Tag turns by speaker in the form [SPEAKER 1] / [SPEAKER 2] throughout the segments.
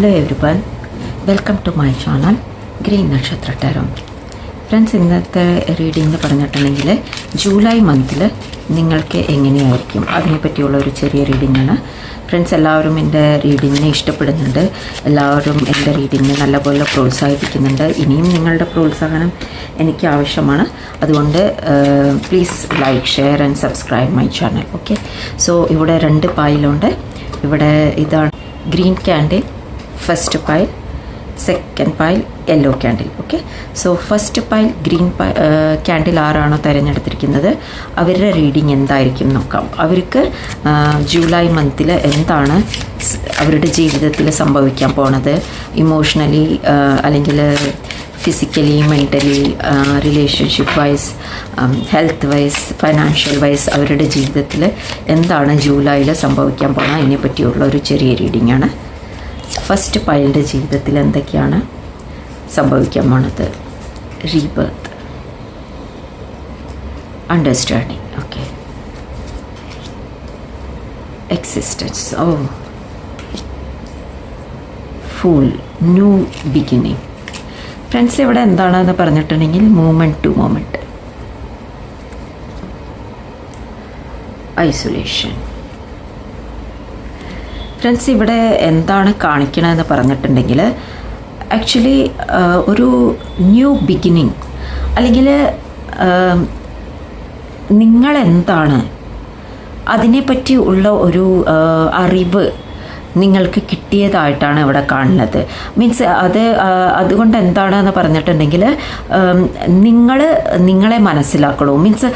[SPEAKER 1] Hello everyone welcome to my channel green Nakshatra tarot friends ഇന്നത്തെ reading പറഞ്ഞിട്ടുണ്ടെങ്കിൽ July മന്തിൽ നിങ്ങൾക്ക് എങ്ങനെയായിരിക്കും? അതിനെപ്പറ്റിയുള്ള ഒരു ചെറിയ റീഡിംഗ് ആണ്. ഫ്രണ്ട്സ് എല്ലാവരും എന്റെ റീഡിങ്ങിനെ ഇഷ്ടപ്പെടുന്നുണ്ട്. എല്ലാവരും എന്റെ റീഡിങ്ങിനെ നല്ലപോലെ പ്രോത്സാഹിപ്പിക്കുന്നുണ്ട്. ഇനിയും നിങ്ങളുടെ പ്രോത്സാഹനം എനിക്ക് ആവശ്യമാണ്. അതുകൊണ്ട് please like share and subscribe my channel okay so ഇവിടെ രണ്ട് പായലുണ്ട് ഇവിടെ ഇതാണ് green candle first pile second pile yellow candle okay so first pile green candle ആരാണോ തിരഞ്ഞെടുത്തിരിക്കുന്നത്? അവരുടെ റീഡിങ് എന്തായിരിക്കും നോക്കാം. അവർക്ക് ജൂലൈ മന്തിൽ എന്താണ് അവരുടെ ജീവിതത്തിൽ സംഭവിക്കാൻ പോണത്? ഇമോഷണലി അല്ലെങ്കിൽ physically mentally relationship wise health wise financial wise അവരുടെ ജീവിതത്തിൽ എന്താണ് ജൂലൈയിൽ സംഭവിക്കാൻ പോകുന്നത് അതിനെ പറ്റിയുള്ള ഒരു ചെറിയ റീഡിംഗ് ആണ്. ഫസ്റ്റ് പൈൽഡ് ജീവിതത്തിൽ എന്തൊക്കെയാണ് സംഭവിക്കാൻ പോണത് rebirth. Understanding okay existence oh. Full new beginning friends ഇവിടെ എന്താണെന്ന് പറഞ്ഞിട്ടുണ്ടെങ്കിൽ moment to moment isolation friends ഇവിടെ എന്താണ് കാണിക്കണമെന്ന് പറഞ്ഞിട്ടുണ്ടെങ്കിൽ ആക്ച്വലി ഒരു ന്യൂ ബിഗിനിങ് അല്ലെങ്കിൽ നിങ്ങളെന്താണ് അതിനെപ്പറ്റി ഉള്ള ഒരു അറിവ് നിങ്ങൾക്ക് കിട്ടിയതായിട്ടാണ് ഇവിടെ കാണുന്നത്. മീൻസ് അത് അതുകൊണ്ട് എന്താണെന്ന് പറഞ്ഞിട്ടുണ്ടെങ്കിൽ നിങ്ങൾ നിങ്ങളെ മനസ്സിലാക്കണോ? മീൻസ്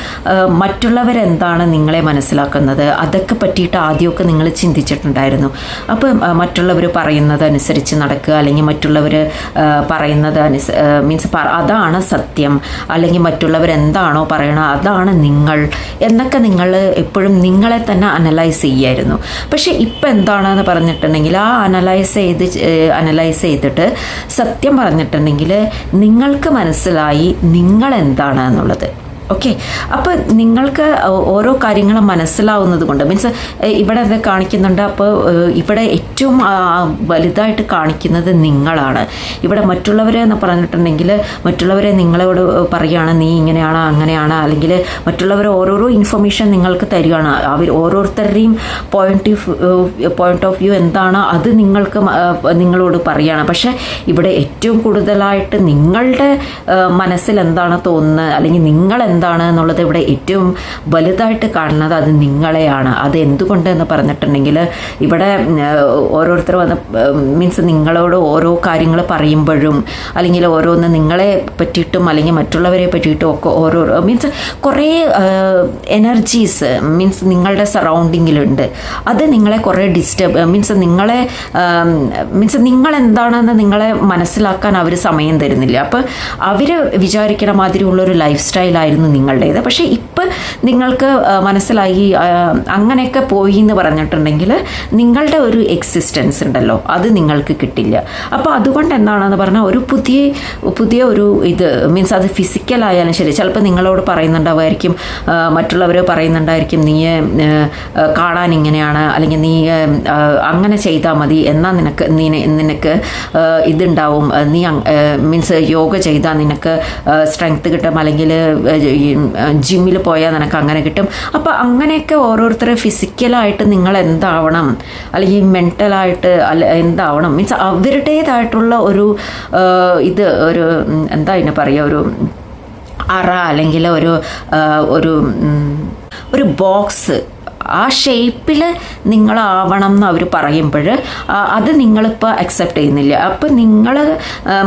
[SPEAKER 1] മറ്റുള്ളവരെന്താണ് നിങ്ങളെ മനസ്സിലാക്കുന്നത്? അതൊക്കെ പറ്റിയിട്ട് ആദ്യമൊക്കെ നിങ്ങൾ ചിന്തിച്ചിട്ടുണ്ടായിരുന്നു. അപ്പോൾ മറ്റുള്ളവർ പറയുന്നത് അനുസരിച്ച് നടക്കുക അല്ലെങ്കിൽ മറ്റുള്ളവർ പറയുന്നത് അനുസ മീൻസ് അതാണ് സത്യം. അല്ലെങ്കിൽ മറ്റുള്ളവർ എന്താണോ പറയണത് അതാണ് നിങ്ങൾ എന്നൊക്കെ നിങ്ങൾ എപ്പോഴും നിങ്ങളെ തന്നെ അനലൈസ് ചെയ്യായിരുന്നു. പക്ഷേ ഇപ്പം എന്താണെന്ന് പറഞ്ഞിട്ടുണ്ടെങ്കിൽ ആ അനലൈസ് ചെയ്ത് അനലൈസ് ചെയ്തിട്ട് സത്യം പറഞ്ഞിട്ടുണ്ടെങ്കിൽ നിങ്ങൾക്ക് മനസ്സിലായി നിങ്ങൾ എന്താണ് എന്നുള്ളത്. ഓക്കെ അപ്പോൾ നിങ്ങൾക്ക് ഓരോ കാര്യങ്ങളും മനസ്സിലാവുന്നത് കൊണ്ട് മീൻസ് ഇവിടെ അത് കാണിക്കുന്നുണ്ട്. അപ്പോൾ ഇവിടെ ഏറ്റവും വലുതായിട്ട് കാണിക്കുന്നത് നിങ്ങളാണ്. ഇവിടെ മറ്റുള്ളവരെ എന്ന് പറഞ്ഞിട്ടുണ്ടെങ്കിൽ മറ്റുള്ളവരെ നിങ്ങളോട് പറയുകയാണ് നീ ഇങ്ങനെയാണ് അങ്ങനെയാണ്? അല്ലെങ്കിൽ മറ്റുള്ളവർ ഓരോരോ ഇൻഫർമേഷൻ നിങ്ങൾക്ക് തരികയാണ്. അവർ ഓരോരുത്തരുടെയും point of point of view എന്താണ് അത് നിങ്ങൾക്ക് നിങ്ങളോട് പറയുകയാണ് പക്ഷേ ഇവിടെ ഏറ്റവും കൂടുതലായിട്ട് നിങ്ങളുടെ മനസ്സിൽ എന്താണ് തോന്നുന്നത്? അല്ലെങ്കിൽ നിങ്ങൾ എന്താണ് എന്നുള്ളത് ഇവിടെ ഏറ്റവും വലുതായിട്ട് കാണുന്നത് അത് നിങ്ങളെയാണ്. അത് എന്തുകൊണ്ട് എന്ന് പറഞ്ഞിട്ടുണ്ടെങ്കിൽ ഇവിടെ ഓരോരുത്തർ വന്ന് മീൻസ് നിങ്ങളോട് ഓരോ കാര്യങ്ങൾ പറയുമ്പോഴും അല്ലെങ്കിൽ ഓരോന്ന് നിങ്ങളെ പറ്റിയിട്ടും അല്ലെങ്കിൽ മറ്റുള്ളവരെ പറ്റിയിട്ടും ഒക്കെ ഓരോ മീൻസ് കുറേ എനർജീസ് മീൻസ് നിങ്ങളുടെ സറൗണ്ടിങ്ങിലുണ്ട്. അത് നിങ്ങളെ കുറേ ഡിസ്റ്റർബ് മീൻസ് നിങ്ങളെ മീൻസ് നിങ്ങൾ എന്താണെന്ന് നിങ്ങളെ മനസ്സിലാക്കാൻ അവർ സമയം തരുന്നില്ല. അപ്പോൾ അവർ വിചാരിക്കണ മാതിരിയുള്ളൊരു ലൈഫ് സ്റ്റൈലായിരുന്നു നിങ്ങളുടേത്. പക്ഷേ ഇപ്പം നിങ്ങൾക്ക് മനസ്സിലായി അങ്ങനെയൊക്കെ പോയി എന്ന് പറഞ്ഞിട്ടുണ്ടെങ്കിൽ നിങ്ങളുടെ ഒരു എക്സിസ്റ്റൻസ് ഉണ്ടല്ലോ അത് നിങ്ങൾക്ക് കിട്ടില്ല. അപ്പോൾ അതുകൊണ്ട് എന്താണെന്ന് പറഞ്ഞാൽ ഒരു പുതിയ പുതിയ ഒരു ഇത് മീൻസ് അത് ഫിസിക്കലായാലും ശരി ചിലപ്പോൾ നിങ്ങളോട് പറയുന്നുണ്ടാവുമായിരിക്കും മറ്റുള്ളവർ പറയുന്നുണ്ടായിരിക്കും നീ കാണാൻ ഇങ്ങനെയാണ് അല്ലെങ്കിൽ നീ അങ്ങനെ ചെയ്താൽ മതി എന്നാൽ നിനക്ക് നിനക്ക് ഇതുണ്ടാവും നീ മീൻസ് യോഗ ചെയ്താൽ നിനക്ക് സ്ട്രെങ്ത് കിട്ടും അല്ലെങ്കിൽ ജിമ്മിൽ പോയാൽ നിനക്ക് അങ്ങനെ കിട്ടും. അപ്പോൾ അങ്ങനെയൊക്കെ ഓരോരുത്തർ ഫിസിക്കലായിട്ട് നിങ്ങൾ എന്താവണം അല്ലെങ്കിൽ മെന്റലായിട്ട് അല്ല എന്താവണം? മീൻസ് അവരുടേതായിട്ടുള്ള ഒരു ഇത് ഒരു എന്താ അതിനെ പറയുക ഒരു അറ അല്ലെങ്കിൽ ഒരു ഒരു ഒരു ബോക്സ് ആ ഷേപ്പിൽ നിങ്ങളാവണം എന്ന് അവർ പറയുമ്പോൾ അത് നിങ്ങളിപ്പോൾ അക്സെപ്റ്റ് ചെയ്യുന്നില്ല. അപ്പോൾ നിങ്ങൾ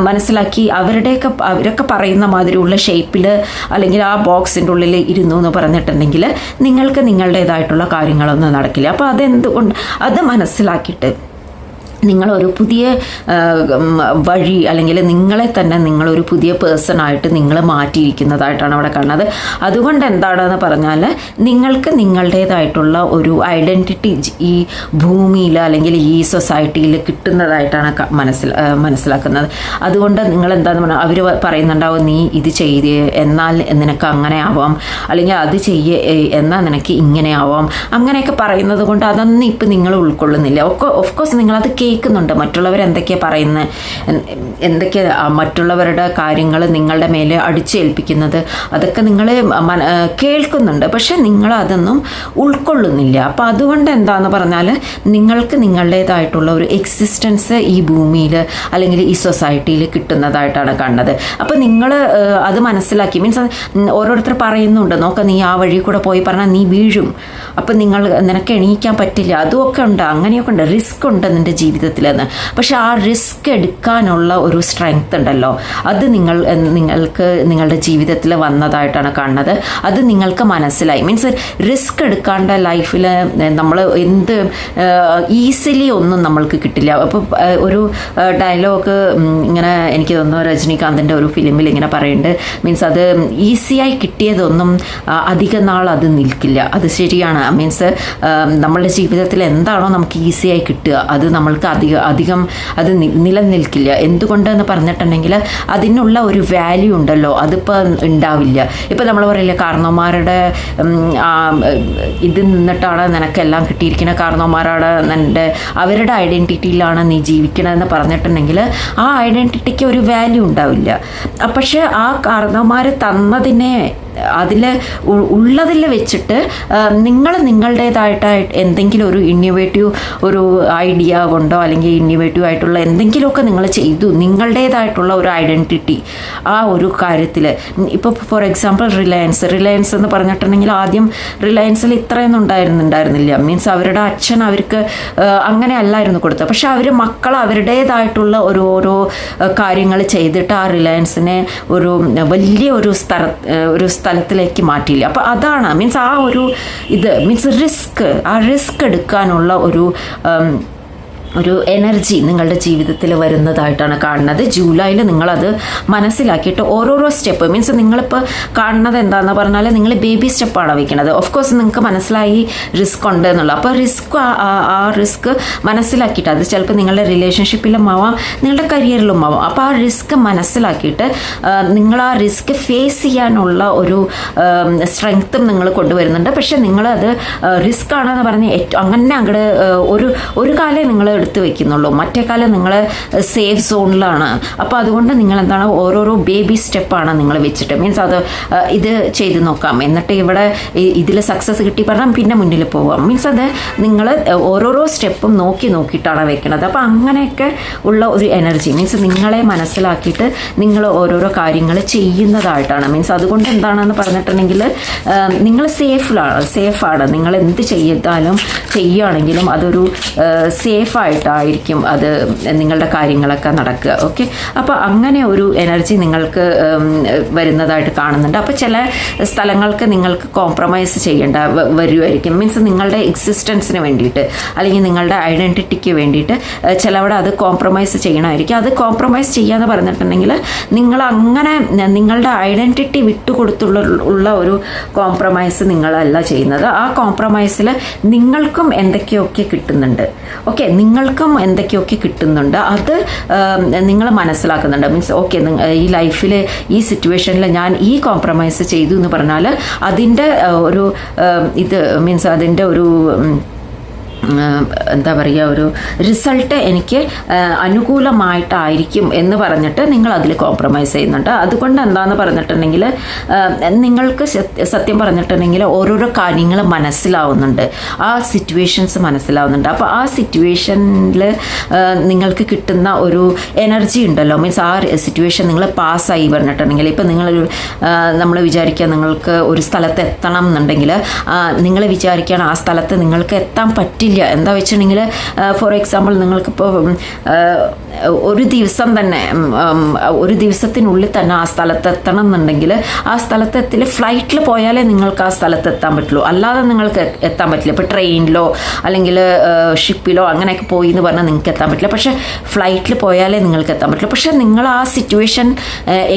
[SPEAKER 1] മനസ്സിലാക്കി അവരുടെയൊക്കെ അവരൊക്കെ പറയുന്ന മാതിരിയുള്ള ഷേപ്പിൽ അല്ലെങ്കിൽ ആ ബോക്സിന്റെ ഉള്ളിൽ ഇരുന്നു എന്ന് പറഞ്ഞിട്ടുണ്ടെങ്കിൽ നിങ്ങൾക്ക് നിങ്ങളുടേതായിട്ടുള്ള കാര്യങ്ങളൊന്നും നടക്കില്ല. അപ്പോൾ അതെന്തുകൊണ്ട് അത് മനസ്സിലാക്കിയിട്ട് നിങ്ങളൊരു പുതിയ വഴി അല്ലെങ്കിൽ നിങ്ങളെ തന്നെ നിങ്ങളൊരു പുതിയ പേഴ്സണായിട്ട് നിങ്ങൾ മാറ്റിയിരിക്കുന്നതായിട്ടാണ് അവിടെ കാണുന്നത്. അതുകൊണ്ട് എന്താണെന്ന് പറഞ്ഞാൽ നിങ്ങൾക്ക് നിങ്ങളുടേതായിട്ടുള്ള ഒരു ഐഡന്റിറ്റി ഈ ഭൂമിയിൽ അല്ലെങ്കിൽ ഈ സൊസൈറ്റിയിൽ കിട്ടുന്നതായിട്ടാണ് ക- മനസ്സിൽ മനസ്സിലാക്കുന്നത്. അതുകൊണ്ട് നിങ്ങൾ എന്താന്ന് പറഞ്ഞാൽ അവർ പറയുന്നുണ്ടാവും നീ ഇത് ചെയ്ത് എന്നാൽ നിനക്ക് അങ്ങനെ ആവാം. അല്ലെങ്കിൽ അത് ചെയ്യ എന്നാൽ നിനക്ക് ഇങ്ങനെ ആവാം. അങ്ങനെയൊക്കെ പറയുന്നത് കൊണ്ട് അതൊന്നും ഇപ്പം നിങ്ങൾ ഉൾക്കൊള്ളുന്നില്ല. ഒക്കെ ഓഫ്കോഴ്സ് നിങ്ങളത് നിങ്ങളത് കേൾക്കുന്നുണ്ട് മറ്റുള്ളവർ എന്തൊക്കെയാണ് പറയുന്നത് എന്തൊക്കെ മറ്റുള്ളവരുടെ കാര്യങ്ങൾ നിങ്ങളുടെ മേലെ അടിച്ചേൽപ്പിക്കുന്നത് അതൊക്കെ നിങ്ങൾ കേൾക്കുന്നുണ്ട്. പക്ഷെ നിങ്ങൾ അതൊന്നും ഉൾക്കൊള്ളുന്നില്ല. അപ്പം അതുകൊണ്ട് എന്താണെന്ന് പറഞ്ഞാൽ നിങ്ങൾക്ക് നിങ്ങളുടേതായിട്ടുള്ള ഒരു എക്സിസ്റ്റൻസ് ഈ ഭൂമിയിൽ അല്ലെങ്കിൽ ഈ സൊസൈറ്റിയിൽ കിട്ടുന്നതായിട്ടാണ് കണ്ടത് അപ്പം നിങ്ങൾ അത് മനസ്സിലാക്കി. മീൻസ് ഓരോരുത്തർ പറയുന്നുണ്ട്. നോക്ക നീ ആ വഴി കൂടെ പോയി പറഞ്ഞാൽ നീ വീഴും. അപ്പം നിങ്ങൾ നിനക്ക് എണീക്കാൻ പറ്റില്ല. അതുമൊക്കെ ഉണ്ട്. അങ്ങനെയൊക്കെ ഉണ്ട്. റിസ്ക് ഉണ്ട് നിന്റെ ജീവിതത്തിലെന്ന്. പക്ഷെ ആ റിസ്ക് എടുക്കാനുള്ള ഒരു സ്ട്രെങ്ത് ഉണ്ടല്ലോ. അത് നിങ്ങൾ നിങ്ങൾക്ക് നിങ്ങളുടെ ജീവിതത്തിൽ വന്നതായിട്ടാണ് കാണുന്നത്. അത് നിങ്ങൾക്ക് മനസ്സിലായി. മീൻസ് റിസ്ക് എടുക്കാണ്ട ലൈഫിൽ നമ്മൾ എന്ത് ഈസിലി ഒന്നും നമ്മൾക്ക് കിട്ടില്ല. അപ്പോൾ ഒരു ഡയലോഗ് ഇങ്ങനെ എനിക്ക് തോന്നുന്നു രജനീകാന്തിന്റെ ഒരു ഫിലിമിൽ ഇങ്ങനെ പറയുന്നുണ്ട്. മീൻസ് അത് ഈസിയായി കിട്ടിയതൊന്നും അധിക നാൾ അത് നിൽക്കില്ല. അത് ശരിയാണ്. മീൻസ് നമ്മളുടെ ജീവിതത്തിൽ എന്താണോ നമുക്ക് ഈസിയായി കിട്ടുക. അത് നമ്മൾക്ക് അധികം അധികം അത് നിലനിൽക്കില്ല. എന്തുകൊണ്ടെന്ന് പറഞ്ഞിട്ടുണ്ടെങ്കിൽ അതിനുള്ള ഒരു വാല്യൂ ഉണ്ടല്ലോ. അതിപ്പോൾ ഉണ്ടാവില്ല. ഇപ്പം നമ്മൾ പറയില്ല കാരണവന്മാരുടെ ഇതിൽ ഇത് നിന്നിട്ടാണ് നിനക്കെല്ലാം കിട്ടിയിരിക്കുന്ന കാരണവന്മാരാണ് നിന്റെ അവരുടെ ഐഡന്റിറ്റിയിലാണ് നീ ജീവിക്കണമെന്ന് പറഞ്ഞിട്ടുണ്ടെങ്കിൽ ആ ഐഡന്റിറ്റിക്ക് ഒരു വാല്യൂ ഉണ്ടാവില്ല. പക്ഷേ ആ കാരണവന്മാർ തന്നതിനെ അതിൽ ഉള്ളതിൽ വെച്ചിട്ട് നിങ്ങൾ നിങ്ങളുടേതായിട്ട് എന്തെങ്കിലും ഒരു ഇന്നോവേറ്റീവ് ഒരു ഐഡിയ കൊണ്ടോ അല്ലെങ്കിൽ ഇന്നോവേറ്റീവ് ആയിട്ടുള്ള എന്തെങ്കിലുമൊക്കെ നിങ്ങൾ ചെയ്തു നിങ്ങളുടേതായിട്ടുള്ള ഒരു ഐഡന്റിറ്റി ആ ഒരു കാര്യത്തിൽ. ഇപ്പോൾ ഫോർ എക്സാമ്പിൾ റിലയൻസ് റിലയൻസ് എന്ന് പറഞ്ഞിട്ടുണ്ടെങ്കിൽ ആദ്യം റിലയൻസിൽ ഇത്രയൊന്നും ഉണ്ടായിരുന്നുണ്ടായിരുന്നില്ല. മീൻസ് അവരുടെ അച്ഛൻ അവർക്ക് അങ്ങനെ അല്ലായിരുന്നു കൊടുത്തത്. പക്ഷെ അവർ മക്കൾ അവരുടേതായിട്ടുള്ള ഒരു ഓരോ കാര്യങ്ങൾ ചെയ്തിട്ട് ആ റിലയൻസിനെ ഒരു വലിയ ഒരു സ്ഥല ഒരു സ്ഥലത്തിലേക്ക് മാറ്റിയില്ല. അപ്പോൾ അതാണ് മീൻസ് ആ ഒരു ഇത് മീൻസ് റിസ്ക് ആ റിസ്ക് എടുക്കാനുള്ള ഒരു ഒരു എനർജി നിങ്ങളുടെ ജീവിതത്തിൽ വരുന്നതായിട്ടാണ് കാണുന്നത്. ജൂലൈയിൽ നിങ്ങളത് മനസ്സിലാക്കിയിട്ട് ഓരോരോ സ്റ്റെപ്പ് മീൻസ് നിങ്ങളിപ്പോൾ കാണുന്നത് എന്താണെന്ന് പറഞ്ഞാൽ നിങ്ങൾ ബേബി സ്റ്റെപ്പാണ് വയ്ക്കുന്നത് ഓഫ് കോഴ്സ് നിങ്ങൾക്ക് മനസ്സിലായി റിസ്ക് ഉണ്ട് എന്നുള്ളത് അപ്പോൾ റിസ്ക് ആ റിസ്ക് മനസ്സിലാക്കിയിട്ട് അത് ചിലപ്പോൾ നിങ്ങളുടെ റിലേഷൻഷിപ്പിലും ആവാം നിങ്ങളുടെ കരിയറിലും ആവാം. അപ്പോൾ ആ റിസ്ക് മനസ്സിലാക്കിയിട്ട് നിങ്ങൾ ആ റിസ്ക് ഫേസ് ചെയ്യാനുള്ള ഒരു സ്ട്രെങ്ത്തും നിങ്ങൾ കൊണ്ടുവരുന്നുണ്ട്. പക്ഷേ നിങ്ങളത് റിസ്ക് ആണെന്ന് പറഞ്ഞ് ഏറ്റവും അങ്ങനെ അങ്ങോട്ട് ഒരു ഒരു കാലേ നിങ്ങൾ എടുത്ത് വെക്കുന്നുള്ളൂ. മറ്റേ കാലം നിങ്ങൾ സേഫ് സോണിലാണ് അപ്പോൾ അതുകൊണ്ട് നിങ്ങൾ എന്താണ് ഓരോരോ ബേബി സ്റ്റെപ്പാണ് നിങ്ങൾ വെച്ചിട്ട്. മീൻസ് അത് ഇത് ചെയ്ത് നോക്കാം. എന്നിട്ട് ഇവിടെ ഇതിൽ സക്സസ് കിട്ടി പറഞ്ഞാൽ പിന്നെ മുന്നിൽ പോവാം. മീൻസ് അത് നിങ്ങൾ ഓരോരോ സ്റ്റെപ്പും നോക്കി നോക്കിയിട്ടാണ് വെക്കുന്നത് അപ്പോൾ അങ്ങനെയൊക്കെ ഉള്ള ഒരു എനർജി മീൻസ് നിങ്ങളെ മനസ്സിലാക്കിയിട്ട് നിങ്ങൾ ഓരോരോ കാര്യങ്ങൾ ചെയ്യുന്നതായിട്ടാണ്. മീൻസ് അതുകൊണ്ട് എന്താണെന്ന് പറഞ്ഞിട്ടുണ്ടെങ്കിൽ നിങ്ങൾ സേഫിലാണ് സേഫാണ് നിങ്ങൾ എന്ത് ചെയ്താലും ചെയ്യുകയാണെങ്കിലും അതൊരു സേഫായിട്ടായിരിക്കും അത് നിങ്ങളുടെ കാര്യങ്ങളൊക്കെ നടക്കുക. ഓക്കെ? അപ്പോൾ അങ്ങനെ ഒരു എനർജി നിങ്ങൾക്ക് വരുന്നതായിട്ട് കാണുന്നുണ്ട്. അപ്പോൾ ചില സ്ഥലങ്ങൾക്ക് നിങ്ങൾക്ക് കോംപ്രമൈസ് ചെയ്യേണ്ട വരുമായിരിക്കും മീൻസ് നിങ്ങളുടെ എക്സിസ്റ്റൻസിന് വേണ്ടിയിട്ട് അല്ലെങ്കിൽ നിങ്ങളുടെ ഐഡന്റിറ്റിക്ക് വേണ്ടിയിട്ട് ചിലവിടെ അത് കോംപ്രമൈസ് ചെയ്യണമായിരിക്കും. അത് കോംപ്രമൈസ് ചെയ്യാന്ന് പറഞ്ഞിട്ടുണ്ടെങ്കിൽ നിങ്ങൾ അങ്ങനെ നിങ്ങളുടെ ഐഡന്റിറ്റി വിട്ടുകൊടുത്തുള്ള ഉള്ള ഒരു കോംപ്രമൈസ് നിങ്ങളല്ല ചെയ്യുന്നത്. ആ കോംപ്രമൈസിൽ നിങ്ങൾക്കും എന്തൊക്കെയൊക്കെ കിട്ടുന്നുണ്ട്? ഓക്കെ? നിങ്ങൾക്കും എന്തൊക്കെയൊക്കെ കിട്ടുന്നുണ്ട്? അത് നിങ്ങൾ മനസ്സിലാക്കുന്നുണ്ട്. മീൻസ് ഓക്കെ ഈ ലൈഫിൽ ഈ സിറ്റുവേഷനിൽ ഞാൻ ഈ കോംപ്രമൈസ് ചെയ്തു എന്ന് പറഞ്ഞാൽ അതിന്റെ ഒരു ഇത് മീൻസ് അതിന്റെ ഒരു എന്താ പറയുക ഒരു റിസൾട്ട് എനിക്ക് അനുകൂലമായിട്ടായിരിക്കും എന്ന് പറഞ്ഞിട്ട് നിങ്ങൾ അതിൽ കോംപ്രമൈസ് ചെയ്യുന്നുണ്ട്. അതുകൊണ്ട് എന്താന്ന് പറഞ്ഞിട്ടുണ്ടെങ്കിൽ നിങ്ങൾക്ക് സത്യം പറഞ്ഞിട്ടുണ്ടെങ്കിൽ ഓരോരോ കാര്യങ്ങൾ മനസ്സിലാവുന്നുണ്ട്. ആ സിറ്റുവേഷൻസ് മനസ്സിലാവുന്നുണ്ട്. അപ്പോൾ ആ സിറ്റുവേഷനിൽ നിങ്ങൾക്ക് കിട്ടുന്ന ഒരു എനർജി ഉണ്ടല്ലോ. മീൻസ് ആ സിറ്റുവേഷൻ നിങ്ങൾ പാസ്സായി പറഞ്ഞിട്ടുണ്ടെങ്കിൽ ഇപ്പം നിങ്ങളൊരു നമ്മൾ വിചാരിക്കുക നിങ്ങൾക്ക് ഒരു സ്ഥലത്ത് എത്തണം എന്നുണ്ടെങ്കിൽ നിങ്ങൾ വിചാരിക്കുകയാണ് ആ സ്ഥലത്ത് നിങ്ങൾക്ക് എത്താൻ പറ്റില്ല എന്താ വെച്ചിട്ടുണ്ടെങ്കിൽ ഫോർ എക്സാമ്പിൾ നിങ്ങൾക്കിപ്പോൾ ഒരു ദിവസം തന്നെ ഒരു ദിവസത്തിനുള്ളിൽ തന്നെ ആ സ്ഥലത്തെത്തണം എന്നുണ്ടെങ്കിൽ ആ സ്ഥലത്തെത്തിൽ ഫ്ലൈറ്റിൽ പോയാലേ നിങ്ങൾക്ക് ആ സ്ഥലത്ത് എത്താൻ പറ്റുള്ളൂ. അല്ലാതെ നിങ്ങൾക്ക് എത്താൻ പറ്റില്ല. ഇപ്പോൾ ട്രെയിനിലോ അല്ലെങ്കിൽ ഷിപ്പിലോ അങ്ങനെയൊക്കെ പോയി എന്ന് പറഞ്ഞാൽ നിങ്ങൾക്ക് എത്താൻ പറ്റില്ല. പക്ഷേ ഫ്ലൈറ്റിൽ പോയാലേ നിങ്ങൾക്ക് എത്താൻ പറ്റുള്ളൂ. പക്ഷേ നിങ്ങൾ ആ സിറ്റുവേഷൻ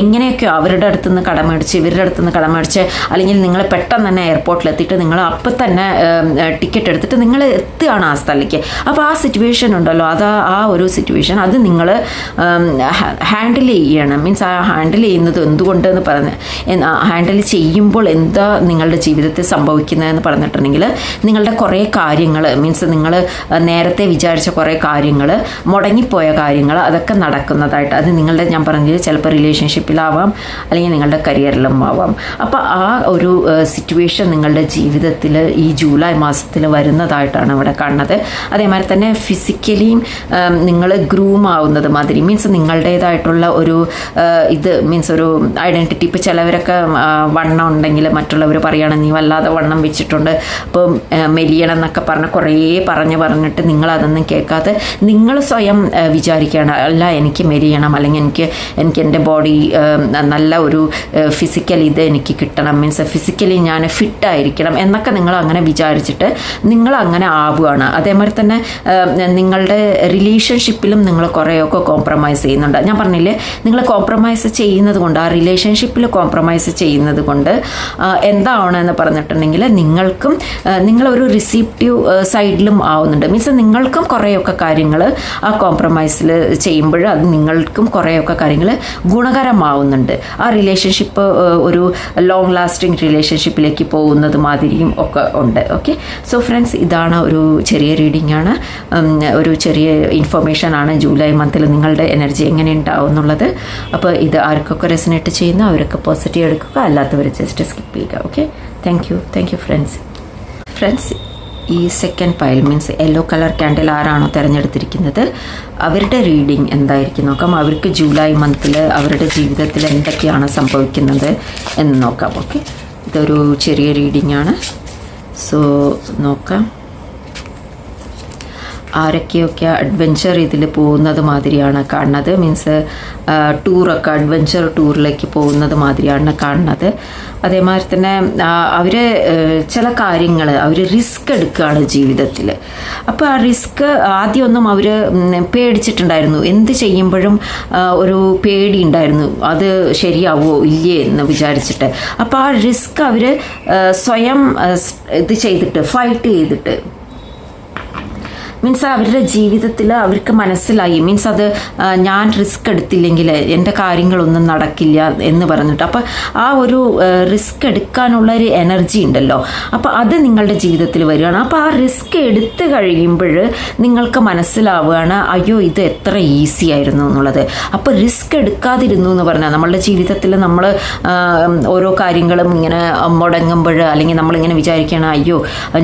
[SPEAKER 1] എങ്ങനെയൊക്കെയോ അവരുടെ അടുത്ത് നിന്ന് കടമേടിച്ച് ഇവരുടെ അടുത്ത് നിന്ന് കടമേടിച്ച് അല്ലെങ്കിൽ നിങ്ങൾ പെട്ടെന്ന് തന്നെ എയർപോർട്ടിൽ എത്തിയിട്ട് നിങ്ങൾ അപ്പം തന്നെ ടിക്കറ്റ് എടുത്തിട്ട് നിങ്ങൾ എത്തുകയാണ് ആ സ്ഥലത്തേക്ക്. അപ്പോൾ ആ സിറ്റുവേഷൻ ഉണ്ടല്ലോ. അത് ആ ഒരു സിറ്റുവേഷൻ അത് നിങ്ങൾ ഹാൻഡിൽ ചെയ്യണം. മീൻസ് ആ ഹാൻഡിൽ ചെയ്യുന്നത് എന്തുകൊണ്ടെന്ന് പറഞ്ഞ് ഹാൻഡിൽ ചെയ്യുമ്പോൾ എന്താ നിങ്ങളുടെ ജീവിതത്തിൽ സംഭവിക്കുന്നതെന്ന് പറഞ്ഞിട്ടുണ്ടെങ്കിൽ നിങ്ങളുടെ കുറേ കാര്യങ്ങൾ മീൻസ് നിങ്ങൾ നേരത്തെ വിചാരിച്ച കുറേ കാര്യങ്ങൾ മുടങ്ങിപ്പോയ കാര്യങ്ങൾ അതൊക്കെ നടക്കുന്നതായിട്ട് അത് നിങ്ങളുടെ ഞാൻ പറഞ്ഞത് ചിലപ്പോൾ റിലേഷൻഷിപ്പിലാവാം അല്ലെങ്കിൽ നിങ്ങളുടെ കരിയറിലും ആവാം. അപ്പോൾ ആ ഒരു സിറ്റുവേഷൻ നിങ്ങളുടെ ജീവിതത്തിൽ ഈ ജൂലൈ മാസത്തിൽ വരുന്നതായിട്ടാണ് ഇവിടെ കാണുന്നത്. അതേമാതിരി തന്നെ ഫിസിക്കലിയും നിങ്ങൾ ഗ്രൂം ആവുന്നത് മാതിരി മീൻസ് നിങ്ങളുടേതായിട്ടുള്ള ഒരു ഇത് മീൻസ് ഒരു ഐഡന്റിറ്റി ഇപ്പോൾ ചിലവരൊക്കെ വണ്ണം ഉണ്ടെങ്കിൽ മറ്റുള്ളവർ പറയുകയാണ് നീ വല്ലാതെ വണ്ണം വെച്ചിട്ടുണ്ട്. ഇപ്പോൾ ആ, മെലിയണം എന്നൊക്കെ പറഞ്ഞ് കുറേ പറഞ്ഞ് പറഞ്ഞിട്ട് നിങ്ങൾ അതൊന്നും കേൾക്കാതെ നിങ്ങൾ സ്വയം വിചാരിക്കുകയാണ് അല്ല എനിക്ക് മെലിയണം അല്ലെങ്കിൽ എനിക്ക് എനിക്ക് എന്റെ ബോഡി നല്ല ഒരു ഫിസിക്കൽ ഇത് എനിക്ക് കിട്ടണം മീൻസ് ഫിസിക്കലി ഞാൻ ഫിറ്റ് ആയിരിക്കണം എന്നൊക്കെ നിങ്ങൾ അങ്ങനെ വിചാരിച്ചിട്ട് നിങ്ങൾ അങ്ങനെ ആവുകയാണ് അതേമാതിരി തന്നെ നിങ്ങളുടെ റിലേഷൻഷിപ്പിലും നിങ്ങൾ കുറേയൊക്കെ കോംപ്രമൈസ് ചെയ്യുന്നുണ്ട്. ഞാൻ പറഞ്ഞില്ലേ നിങ്ങൾ കോംപ്രമൈസ് ചെയ്യുന്നത് കൊണ്ട് ആ റിലേഷൻഷിപ്പിൽ കോംപ്രമൈസ് ചെയ്യുന്നത് കൊണ്ട് എന്താവണമെന്ന് പറഞ്ഞിട്ടുണ്ടെങ്കിൽ നിങ്ങൾക്കും നിങ്ങളൊരു റിസീപ്റ്റീവ് സൈഡിലും ആവുന്നുണ്ട്. മീൻസ് നിങ്ങൾക്കും കുറേയൊക്കെ കാര്യങ്ങൾ ആ കോംപ്രമൈസിൽ ചെയ്യുമ്പോൾ അത് നിങ്ങൾക്കും കുറേയൊക്കെ കാര്യങ്ങൾ ഗുണകരമാവുന്നുണ്ട്. ആ റിലേഷൻഷിപ്പ് ഒരു ലോങ് ലാസ്റ്റിംഗ് റിലേഷൻഷിപ്പിലേക്ക് പോകുന്നത് മാതിരിയും ഒക്കെ ഉണ്ട്. ഓക്കെ സോ ഫ്രണ്ട്സ് ഇതാണ് ഒരു ചെറിയ റീഡിംഗ് ആണ്. ഒരു ചെറിയ ഇൻഫർമേഷൻ ആണ് ജൂലൈ മന്തിൽ നിങ്ങളുടെ എനർജി എങ്ങനെ ഉണ്ടാവും എന്നുള്ളത് അപ്പോൾ ഇത് ആർക്കൊക്കെ റെസിനേറ്റ് ചെയ്യുന്ന അവരൊക്കെ പോസിറ്റീവ് എടുക്കുക അല്ലാത്തവർ ജസ്റ്റ് സ്കിപ്പ് ചെയ്യുക. Okay thank you thank you friends friends ഈ second pile means yellow colour candle ആരാണോ തിരഞ്ഞെടുത്തിരിക്കുന്നത് അവരുടെ റീഡിംഗ് എന്തായിരിക്കും നോക്കാം. അവർക്ക് ജൂലൈ മന്തിൽ അവരുടെ ജീവിതത്തിൽ എന്തൊക്കെയാണ് സംഭവിക്കുന്നത് എന്ന് നോക്കാം. ഓക്കെ ഇതൊരു ചെറിയ റീഡിംഗ് ആണ്. സോ നോക്കാം. ആരൊക്കെയൊക്കെ അഡ്വഞ്ചർ ഇതിൽ പോകുന്നത് മാതിരിയാണ് കാണുന്നത്. മീൻസ് ടൂറൊക്കെ അഡ്വഞ്ചർ ടൂറിലേക്ക് പോകുന്നത് മാതിരിയാണ് കാണുന്നത്. അതേമാതിരി തന്നെ അവർ ചില കാര്യങ്ങൾ അവർ റിസ്ക് എടുക്കുകയാണ് ജീവിതത്തിൽ അപ്പോൾ ആ റിസ്ക് ആദ്യമൊന്നും അവർ പേടിച്ചിട്ടുണ്ടായിരുന്നു. എന്ത് ചെയ്യുമ്പോഴും ഒരു പേടി ഉണ്ടായിരുന്നു. അത് ശരിയാവോ ഇല്ലേ എന്ന് വിചാരിച്ചിട്ട്. അപ്പോൾ ആ റിസ്ക് അവർ സ്വയം ഇത് ചെയ്തിട്ട് ഫൈറ്റ് ചെയ്തിട്ട് മീൻസ് അവരുടെ ജീവിതത്തിൽ അവർക്ക് മനസ്സിലായി. മീൻസ് അത് ഞാൻ റിസ്ക് എടുത്തില്ലെങ്കിൽ എന്റെ കാര്യങ്ങളൊന്നും നടക്കില്ല എന്ന് പറഞ്ഞിട്ട്. അപ്പോൾ ആ ഒരു റിസ്ക് എടുക്കാനുള്ള ഒരു എനർജി ഉണ്ടല്ലോ. അപ്പോൾ അത് നിങ്ങളുടെ ജീവിതത്തിൽ വരികയാണ്. അപ്പോൾ ആ റിസ്ക് എടുത്തു കഴിയുമ്പോൾ നിങ്ങൾക്ക് മനസ്സിലാവുകയാണ് അയ്യോ ഇത് എത്ര ഈസി ആയിരുന്നു എന്നുള്ളത്. അപ്പോൾ റിസ്ക് എടുക്കാതിരുന്നു എന്ന് പറഞ്ഞാൽ നമ്മളുടെ ജീവിതത്തിൽ നമ്മൾ ഓരോ കാര്യങ്ങളും ഇങ്ങനെ മുടങ്ങുമ്പോൾ അല്ലെങ്കിൽ നമ്മളിങ്ങനെ വിചാരിക്കുകയാണ് അയ്യോ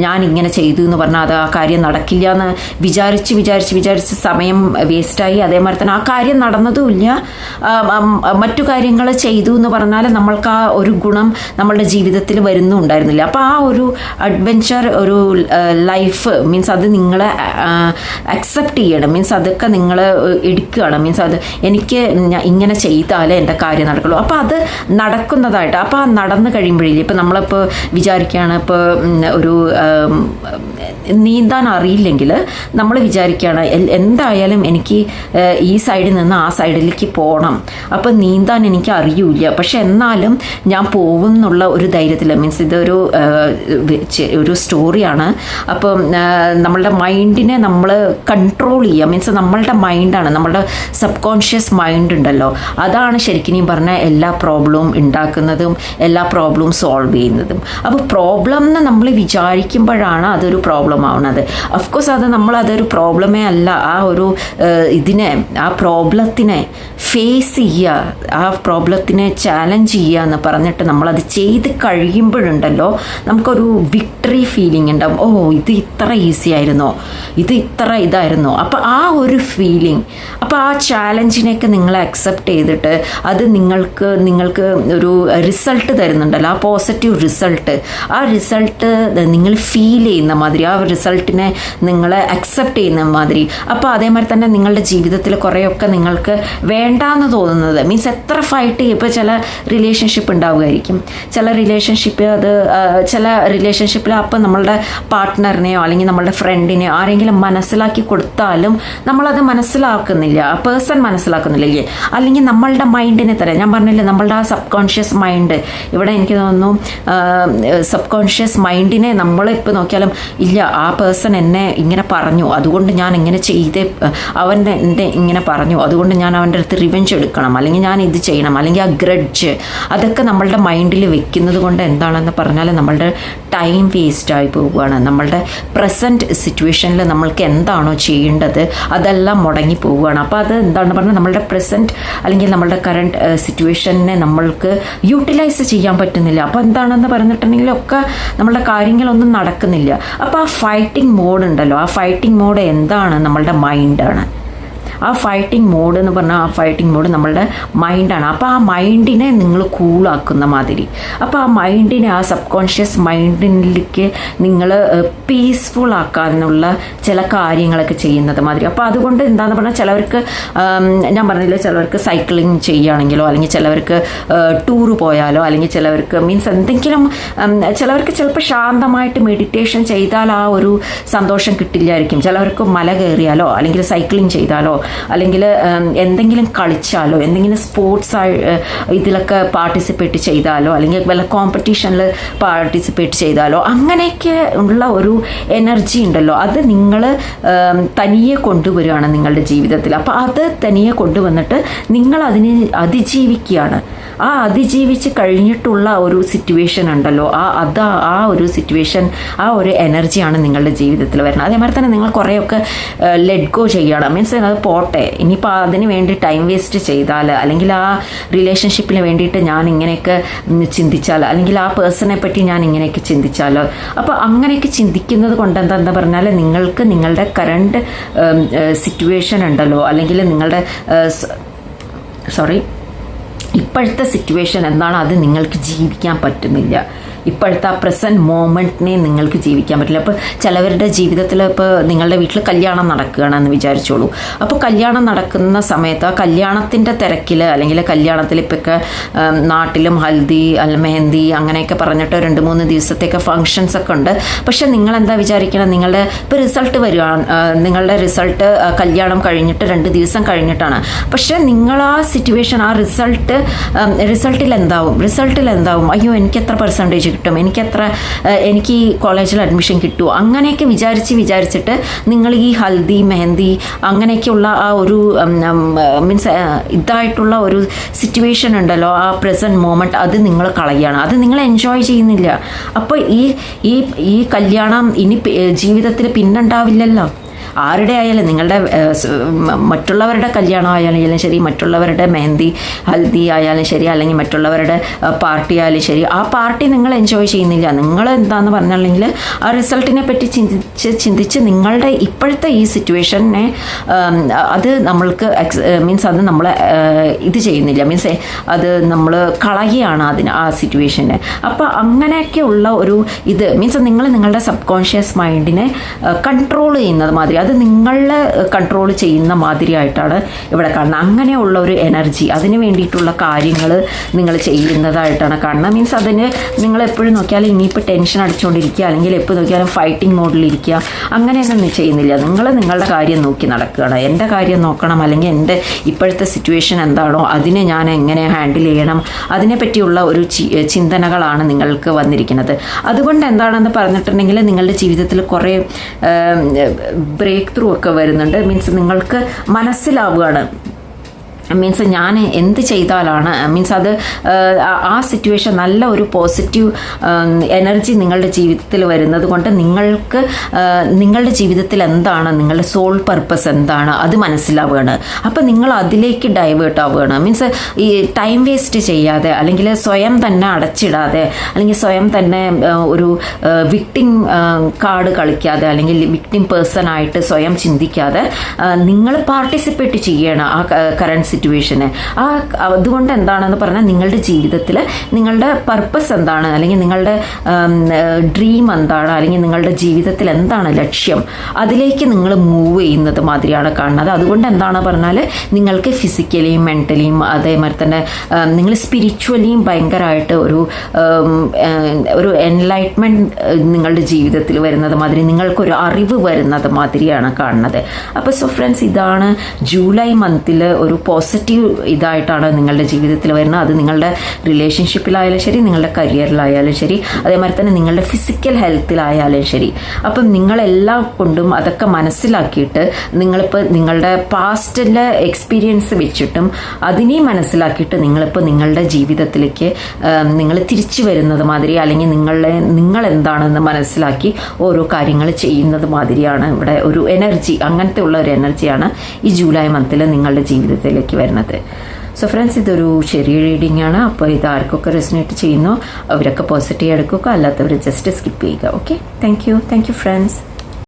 [SPEAKER 1] ഞാൻ ഇങ്ങനെ ചെയ്തു എന്ന് പറഞ്ഞാൽ അത് ആ കാര്യം നടക്കില്ല എന്ന് വിചാരിച്ച് വിചാരിച്ച് വിചാരിച്ച് സമയം വേസ്റ്റായി. അതേമാതിരി തന്നെ ആ കാര്യം നടന്നതുമില്ല. മറ്റു കാര്യങ്ങൾ ചെയ്തു എന്ന് പറഞ്ഞാൽ നമ്മൾക്ക് ആ ഒരു ഗുണം നമ്മളുടെ ജീവിതത്തിൽ വരുന്നുണ്ടായിരുന്നില്ല. അപ്പോൾ ആ ഒരു അഡ്വഞ്ചർ ഒരു ലൈഫ് മീൻസ് അത് നിങ്ങളെ അക്സെപ്റ്റ് ചെയ്യണം. മീൻസ് അതൊക്കെ നിങ്ങൾ എടുക്കുകയാണ്. മീൻസ് അത് എനിക്ക് ഇങ്ങനെ ചെയ്താലേ എന്റെ കാര്യം നടക്കുള്ളൂ. അപ്പോൾ അത് നടക്കുന്നതായിട്ട് അപ്പോൾ ആ നടന്നു കഴിയുമ്പോഴില്ലേ ഇപ്പോൾ നമ്മളിപ്പോൾ വിചാരിക്കുകയാണ് ഇപ്പോൾ ഒരു നീന്താൻ അറിയില്ലെങ്കിൽ നമ്മൾ വിചാരിക്കുകയാണ് എന്തായാലും എനിക്ക് ഈ സൈഡിൽ നിന്ന് ആ സൈഡിലേക്ക് പോകണം അപ്പം നീന്താൻ എനിക്ക് അറിയൂല പക്ഷെ എന്നാലും ഞാൻ പോകും എന്നുള്ള ഒരു ധൈര്യത്തിൽ മീൻസ് ഇതൊരു ഒരു സ്റ്റോറിയാണ് അപ്പം നമ്മളുടെ മൈൻഡിനെ നമ്മൾ കൺട്രോൾ ചെയ്യുക. മീൻസ് നമ്മളുടെ മൈൻഡാണ് നമ്മളുടെ സബ് കോൺഷ്യസ് മൈൻഡ് ഉണ്ടല്ലോ. അതാണ് ശരിക്കും പറഞ്ഞ എല്ലാ പ്രോബ്ലവും ഉണ്ടാക്കുന്നതും എല്ലാ പ്രോബ്ലവും സോൾവ് ചെയ്യുന്നതും. അപ്പോൾ പ്രോബ്ലം എന്ന് നമ്മൾ വിചാരിക്കുമ്പോഴാണ് അതൊരു പ്രോബ്ലം ആവുന്നത്. അഫ്കോഴ്സ് അത് നമ്മൾ അതൊരു പ്രോബ്ലമേ അല്ല. ആ ഒരു ഇതിനെ ആ പ്രോബ്ലത്തിനെ ഫേസ് ചെയ്യുക ആ പ്രോബ്ലത്തിനെ ചാലഞ്ച് ചെയ്യുക എന്ന് പറഞ്ഞിട്ട് നമ്മളത് ചെയ്ത് കഴിയുമ്പോഴുണ്ടല്ലോ നമുക്കൊരു വിക്ടറി ഫീലിംഗ് ഉണ്ടാവും. ഓ ഇത് ഇത്ര ഈസി ആയിരുന്നോ? ഇത് ഇത്ര ഇതായിരുന്നോ? അപ്പോൾ ആ ഒരു ഫീലിംഗ് അപ്പോൾ ആ ചാലഞ്ചിനെയൊക്കെ നിങ്ങൾ അക്സെപ്റ്റ് ചെയ്തിട്ട് അത് നിങ്ങൾക്ക് നിങ്ങൾക്ക് ഒരു റിസൾട്ട് തരുന്നുണ്ടല്ലോ. ആ പോസിറ്റീവ് റിസൾട്ട് ആ റിസൾട്ട് നിങ്ങൾ ഫീൽ ചെയ്യുന്ന മാതിരി ആ റിസൾട്ടിനെ നിങ്ങൾ അക്സെപ്റ്റ് ചെയ്യുന്ന മാതിരി. അപ്പോൾ അതേമാതിരി തന്നെ നിങ്ങളുടെ ജീവിതത്തിൽ കുറേയൊക്കെ നിങ്ങൾക്ക് വേണ്ടാന്ന് തോന്നുന്നത്. മീൻസ് എത്ര ഫൈറ്റ് ചെയ്യുമ്പോൾ ചില റിലേഷൻഷിപ്പ് ഉണ്ടാവുമായിരിക്കും. ചില റിലേഷൻഷിപ്പ് അത് ചില റിലേഷൻഷിപ്പിൽ അപ്പോൾ നമ്മളുടെ പാർട്ട്ണറിനെയോ അല്ലെങ്കിൽ നമ്മളുടെ ഫ്രണ്ടിനെയോ ആരെങ്കിലും മനസ്സിലാക്കി കൊടുത്താലും നമ്മളത് മനസ്സിലാക്കുന്നില്ല. ആ പേഴ്സൺ മനസ്സിലാക്കുന്നില്ലേ? അല്ലെങ്കിൽ നമ്മളുടെ മൈൻഡിനെ തരാം. ഞാൻ പറഞ്ഞില്ലേ നമ്മളുടെ ആ സബ് കോൺഷ്യസ് മൈൻഡ് ഇവിടെ എനിക്ക് തോന്നുന്നു സബ് കോൺഷ്യസ് മൈൻഡിനെ നമ്മളിപ്പോൾ നോക്കിയാലും ഇല്ല ആ പേഴ്സൺ എന്നെ ഇങ്ങനെ പറഞ്ഞു അതുകൊണ്ട് ഞാൻ ഇങ്ങനെ ചെയ്തേ അവൻ എന്റെ ഇങ്ങനെ പറഞ്ഞു. അതുകൊണ്ട് ഞാൻ അവന്റെ അടുത്ത് റിവെഞ്ച് എടുക്കണം. അല്ലെങ്കിൽ ഞാൻ ഇത് ചെയ്യണം. അല്ലെങ്കിൽ ആ ഗ്രഡ്ജ് അതൊക്കെ നമ്മളുടെ മൈൻഡിൽ വെക്കുന്നത് കൊണ്ട് എന്താണെന്ന് പറഞ്ഞാൽ നമ്മളുടെ ടൈം വേസ്റ്റായി പോവുകയാണ്. നമ്മളുടെ പ്രസന്റ് സിറ്റുവേഷനിൽ നമ്മൾക്ക് എന്താണോ ചെയ്യേണ്ടത് അതെല്ലാം മുടങ്ങി പോവുകയാണ്. അപ്പോൾ അത് എന്താണ് പറഞ്ഞാൽ നമ്മളുടെ പ്രസന്റ് അല്ലെങ്കിൽ നമ്മളുടെ കറണ്ട് സിറ്റുവേഷനെ നമ്മൾക്ക് യൂട്ടിലൈസ് ചെയ്യാൻ പറ്റുന്നില്ല. അപ്പോൾ എന്താണെന്ന് പറഞ്ഞിട്ടുണ്ടെങ്കിൽ ഒക്കെ നമ്മളുടെ കാര്യങ്ങളൊന്നും നടക്കുന്നില്ല. അപ്പോൾ ആ ഫൈറ്റിംഗ് മോഡ് ഉണ്ടല്ലോ. ആ ഫൈറ്റിംഗ് മോഡ് എന്താണ് നമ്മളുടെ മൈൻഡാണ് ആ ഫൈറ്റിംഗ് മോഡ് എന്ന് പറഞ്ഞാൽ ആ ഫൈറ്റിംഗ് മോഡ് നമ്മളുടെ മൈൻഡാണ് അപ്പോൾ ആ മൈൻഡിനെ നിങ്ങൾ കൂളാക്കുന്ന മാതിരി. അപ്പോൾ ആ മൈൻഡിനെ ആ സബ് കോൺഷ്യസ് മൈൻഡിലേക്ക് നിങ്ങൾ പീസ്ഫുൾ ആക്കാനുള്ള ചില കാര്യങ്ങളൊക്കെ ചെയ്യുന്നത് മാതിരി. അപ്പോൾ അതുകൊണ്ട് എന്താന്ന് പറഞ്ഞാൽ ചിലവർക്ക് ഞാൻ പറഞ്ഞില്ല ചിലവർക്ക് സൈക്ലിംഗ് ചെയ്യുകയാണെങ്കിലോ അല്ലെങ്കിൽ ചിലവർക്ക് ടൂർ പോയാലോ അല്ലെങ്കിൽ ചിലവർക്ക് മീൻസ് എന്തെങ്കിലും ചിലവർക്ക് ചിലപ്പോൾ ശാന്തമായിട്ട് മെഡിറ്റേഷൻ ചെയ്താൽ ആ ഒരു സന്തോഷം കിട്ടില്ലായിരിക്കും. ചിലവർക്ക് മല കയറിയാലോ അല്ലെങ്കിൽ സൈക്ലിംഗ് ചെയ്താലോ അല്ലെങ്കിൽ എന്തെങ്കിലും കളിച്ചാലോ എന്തെങ്കിലും സ്പോർട്സ് ഇതിലൊക്കെ പാർട്ടിസിപ്പേറ്റ് ചെയ്താലോ അല്ലെങ്കിൽ വല്ല കോമ്പറ്റീഷനിൽ പാർട്ടിസിപ്പേറ്റ് ചെയ്താലോ അങ്ങനെയൊക്കെ ഉള്ള ഒരു എനർജി ഉണ്ടല്ലോ. അത് നിങ്ങൾ തനിയെ കൊണ്ടുവരികയാണ് നിങ്ങളുടെ ജീവിതത്തിൽ. അപ്പോൾ അത് തനിയെ കൊണ്ടുവന്നിട്ട് നിങ്ങൾ അതിനെ അതിജീവിക്കുകയാണ്. ആ അതിജീവിച്ച് കഴിഞ്ഞിട്ടുള്ള ഒരു സിറ്റുവേഷൻ ഉണ്ടല്ലോ. ആ അത് ആ ഒരു സിറ്റുവേഷൻ ആ ഒരു എനർജിയാണ് നിങ്ങളുടെ ജീവിതത്തിൽ വരുന്നത്. അതേമാതിരി തന്നെ നിങ്ങൾ കുറേയൊക്കെ ലെറ്റ് ഗോ ചെയ്യണം മീൻസ് അത് പോട്ടെ. ഇനിയിപ്പോൾ അതിന് വേണ്ടി ടൈം വേസ്റ്റ് ചെയ്താൽ അല്ലെങ്കിൽ ആ റിലേഷൻഷിപ്പിന് വേണ്ടിയിട്ട് ഞാൻ ഇങ്ങനെയൊക്കെ ചിന്തിച്ചാൽ അല്ലെങ്കിൽ ആ പേഴ്സണെ പറ്റി ഞാൻ ഇങ്ങനെയൊക്കെ ചിന്തിച്ചാലോ. അപ്പോൾ അങ്ങനെയൊക്കെ ചിന്തിക്കുന്നത് കൊണ്ട് എന്താ പറഞ്ഞാൽ നിങ്ങൾക്ക് നിങ്ങളുടെ കറണ്ട് സിറ്റുവേഷൻ ഉണ്ടല്ലോ. അല്ലെങ്കിൽ നിങ്ങളുടെ സോറി ഇപ്പോഴത്തെ സിറ്റുവേഷൻ എന്താണ്? അത് നിങ്ങൾക്ക് ജീവിക്കാൻ പറ്റുന്നില്ല. ഇപ്പോഴത്തെ ആ പ്രസന്റ് മോമെന്റിനെ നിങ്ങൾക്ക് ജീവിക്കാൻ പറ്റില്ല. അപ്പോൾ ചിലവരുടെ ജീവിതത്തിൽ ഇപ്പോൾ നിങ്ങളുടെ വീട്ടിൽ കല്യാണം നടക്കുകയാണെന്ന് വിചാരിച്ചോളൂ. അപ്പോൾ കല്യാണം നടക്കുന്ന സമയത്ത് ആ കല്യാണത്തിന്റെ തിരക്കിൽ അല്ലെങ്കിൽ കല്യാണത്തിൽ ഇപ്പോൾ ഒക്കെ നാട്ടിലും ഹൽദി അല്ല മെഹന്തി അങ്ങനെയൊക്കെ പറഞ്ഞിട്ട് രണ്ട് മൂന്ന് ദിവസത്തേക്ക് ഫങ്ഷൻസ് ഒക്കെ ഉണ്ട്. പക്ഷേ നിങ്ങൾ എന്താ വിചാരിക്കണം? നിങ്ങളുടെ ഇപ്പോൾ റിസൾട്ട് വരികയാണ് നിങ്ങളുടെ റിസൾട്ട് കല്യാണം കഴിഞ്ഞിട്ട് രണ്ട് ദിവസം കഴിഞ്ഞിട്ടാണ്. പക്ഷേ നിങ്ങൾ ആ സിറ്റുവേഷൻ ആ റിസൾട്ട് റിസൾട്ടിൽ എന്താവും? റിസൾട്ടിൽ എന്താവും? അയ്യോ എനിക്ക് എത്ര പെർസെന്റേജ് കിട്ടും. എനിക്ക് എത്ര എനിക്ക് ഈ കോളേജിൽ അഡ്മിഷൻ കിട്ടുമോ അങ്ങനെയൊക്കെ വിചാരിച്ച് വിചാരിച്ചിട്ട് നിങ്ങൾ ഈ ഹൽദി മെഹന്തി അങ്ങനെയൊക്കെയുള്ള ആ ഒരു മീൻസ് ഇതായിട്ടുള്ള ഒരു സിറ്റുവേഷൻ ഉണ്ടല്ലോ ആ പ്രസന്റ് മോമെന്റ് അത് നിങ്ങൾ കളയാണ് അത് നിങ്ങൾ എൻജോയ് ചെയ്യുന്നില്ല. അപ്പോൾ ഈ ഈ ഈ കല്യാണം ഇനി ജീവിതത്തിൽ പിന്നുണ്ടാവില്ലല്ലോ. ആരുടെ ആയാലും നിങ്ങളുടെ മറ്റുള്ളവരുടെ കല്യാണം ആയാലും ശരി മറ്റുള്ളവരുടെ മെഹന്തി ഹൽദി ആയാലും ശരി അല്ലെങ്കിൽ മറ്റുള്ളവരുടെ പാർട്ടി ആയാലും ശരി ആ പാർട്ടി നിങ്ങൾ എൻജോയ് ചെയ്യുന്നില്ല. നിങ്ങൾ എന്താന്ന് പറഞ്ഞിട്ടുണ്ടെങ്കിൽ ആ റിസൾട്ടിനെ പറ്റി ചിന്തിച്ച് ചിന്തിച്ച് നിങ്ങളുടെ ഇപ്പോഴത്തെ ഈ സിറ്റുവേഷനെ അത് നമ്മൾക്ക് മീൻസ് അത് നമ്മൾ ഇത് ചെയ്യുന്നില്ല. മീൻസ് അത് നമ്മൾ കളയുകയാണ് അതിന് ആ സിറ്റുവേഷനെ അപ്പോൾ അങ്ങനെയൊക്കെയുള്ള ഒരു ഇത് മീൻസ് നിങ്ങൾ നിങ്ങളുടെ സബ് കോൺഷ്യസ് മൈൻഡിനെ കൺട്രോൾ ചെയ്യുന്നത് മാതിരി. അത് നിങ്ങളെ കൺട്രോൾ ചെയ്യുന്ന മാതിരിയായിട്ടാണ് ഇവിടെ കാണുന്നത്. അങ്ങനെയുള്ള ഒരു എനർജി അതിന് വേണ്ടിയിട്ടുള്ള കാര്യങ്ങൾ നിങ്ങൾ ചെയ്യുന്നതായിട്ടാണ് കാണുന്നത്. മീൻസ് അതിന് നിങ്ങൾ എപ്പോഴും നോക്കിയാലും ഇനിയിപ്പോൾ ടെൻഷൻ അടിച്ചുകൊണ്ടിരിക്കുക അല്ലെങ്കിൽ എപ്പോൾ നോക്കിയാലും ഫൈറ്റിംഗ് മോഡിലിരിക്കുക അങ്ങനെയൊന്നും ചെയ്യുന്നില്ല. നിങ്ങൾ നിങ്ങളുടെ കാര്യം നോക്കി നടക്കുകയാണ്. എന്റെ കാര്യം നോക്കണം അല്ലെങ്കിൽ എന്റെ ഇപ്പോഴത്തെ സിറ്റുവേഷൻ എന്താണോ അതിനെ ഞാൻ എങ്ങനെ ഹാൻഡിൽ ചെയ്യണം അതിനെപ്പറ്റിയുള്ള ഒരു ചിന്തനകളാണ് നിങ്ങൾക്ക് വന്നിരിക്കുന്നത്. അതുകൊണ്ട് എന്താണെന്ന് പറഞ്ഞിട്ടുണ്ടെങ്കിൽ നിങ്ങളുടെ ജീവിതത്തിൽ കുറേ ബ്രേക്ക് ത്രൂ ഒക്കെ വരുന്നുണ്ട്. മീൻസ് നിങ്ങൾക്ക് മനസ്സിലാവുകയാണ്. മീൻസ് ഞാൻ എന്ത് ചെയ്താലാണ് മീൻസ് അത് ആ- സിറ്റുവേഷൻ നല്ല ഒരു പോസിറ്റീവ് എനർജി നിങ്ങളുടെ ജീവിതത്തിൽ വരുന്നത് കൊണ്ട് നിങ്ങൾക്ക് നിങ്ങളുടെ ജീവിതത്തിൽ എന്താണ് നിങ്ങളുടെ സോൾ പർപ്പസ് എന്താണ് അത് മനസ്സിലാവുകയാണ്. അപ്പം നിങ്ങൾ അതിലേക്ക് ഡൈവേർട്ട് ആവുകയാണ്. മീൻസ് ഈ ടൈം വേസ്റ്റ് ചെയ്യാതെ അല്ലെങ്കിൽ സ്വയം തന്നെ അടച്ചിടാതെ അല്ലെങ്കിൽ സ്വയം തന്നെ ഒരു വിക്ടിം കാർഡ് കളിക്കാതെ അല്ലെങ്കിൽ വിക്ടിം പേഴ്സൺ ആയിട്ട് സ്വയം ചിന്തിക്കാതെ നിങ്ങൾ പാർട്ടിസിപ്പേറ്റ് ചെയ്യണം ആ കറണ്ട് സിറ്റുവേഷന് ആ അതുകൊണ്ട് എന്താണെന്ന് പറഞ്ഞാൽ നിങ്ങളുടെ ജീവിതത്തിൽ നിങ്ങളുടെ പർപ്പസ് എന്താണ്? അല്ലെങ്കിൽ നിങ്ങളുടെ ഡ്രീം എന്താണ്? അല്ലെങ്കിൽ നിങ്ങളുടെ ജീവിതത്തിൽ എന്താണ് ലക്ഷ്യം? അതിലേക്ക് നിങ്ങൾ മൂവ് ചെയ്യുന്നത് മാതിരിയാണ് കാണുന്നത്. അതുകൊണ്ട് എന്താണ് പറഞ്ഞാൽ നിങ്ങൾക്ക് ഫിസിക്കലിയും മെന്റലിയും അതേമാതിരി തന്നെ നിങ്ങൾ സ്പിരിച്വലിയും ഭയങ്കരമായിട്ട് ഒരു ഒരു എൻലൈറ്റ്മെന്റ് നിങ്ങളുടെ ജീവിതത്തിൽ വരുന്നത് മാതിരി നിങ്ങൾക്കൊരു അറിവ് വരുന്നത് മാതിരിയാണ് കാണുന്നത്. അപ്പോൾ സോ ഫ്രണ്ട്സ് ഇതാണ് ജൂലൈ മന്തിൽ ഒരു ഇതായിട്ടാണ് നിങ്ങളുടെ ജീവിതത്തിൽ വരുന്നത്. അത് നിങ്ങളുടെ റിലേഷൻഷിപ്പിലായാലും ശരി നിങ്ങളുടെ കരിയറിലായാലും ശരി അതേമാതിരി തന്നെ നിങ്ങളുടെ ഫിസിക്കൽ ഹെൽത്തിലായാലും ശരി. അപ്പം നിങ്ങളെല്ലാം കൊണ്ടും അതൊക്കെ മനസ്സിലാക്കിയിട്ട് നിങ്ങളിപ്പോൾ നിങ്ങളുടെ പാസ്റ്റിലെ എക്സ്പീരിയൻസ് വെച്ചിട്ടും അതിനെയും മനസ്സിലാക്കിയിട്ട് നിങ്ങളിപ്പോൾ നിങ്ങളുടെ ജീവിതത്തിലേക്ക് നിങ്ങൾ തിരിച്ചു വരുന്നത് മാതിരി അല്ലെങ്കിൽ നിങ്ങളെ നിങ്ങൾ എന്താണെന്ന് മനസ്സിലാക്കി ഓരോ കാര്യങ്ങൾ ചെയ്യുന്നത് മാതിരിയാണ്. ഇവിടെ ഒരു എനർജി അങ്ങനത്തെ ഉള്ള ഒരു എനർജിയാണ് ഈ ജൂലൈ മന്തിൽ നിങ്ങളുടെ ജീവിതത്തിലേക്ക് വരുന്നത്. സോ ഫ്രണ്ട്സ് ഇതൊരു ചെറിയ റീഡിംഗ് ആണ്. അപ്പോൾ ഇത് ആർക്കൊക്കെ റെസിനേറ്റ് ചെയ്യുന്നോ അവരൊക്കെ പോസിറ്റീവ് എടുക്കുക അല്ലാത്തവർ ജസ്റ്റ് സ്കിപ്പ് ചെയ്യുക. Okay thank you thank you friends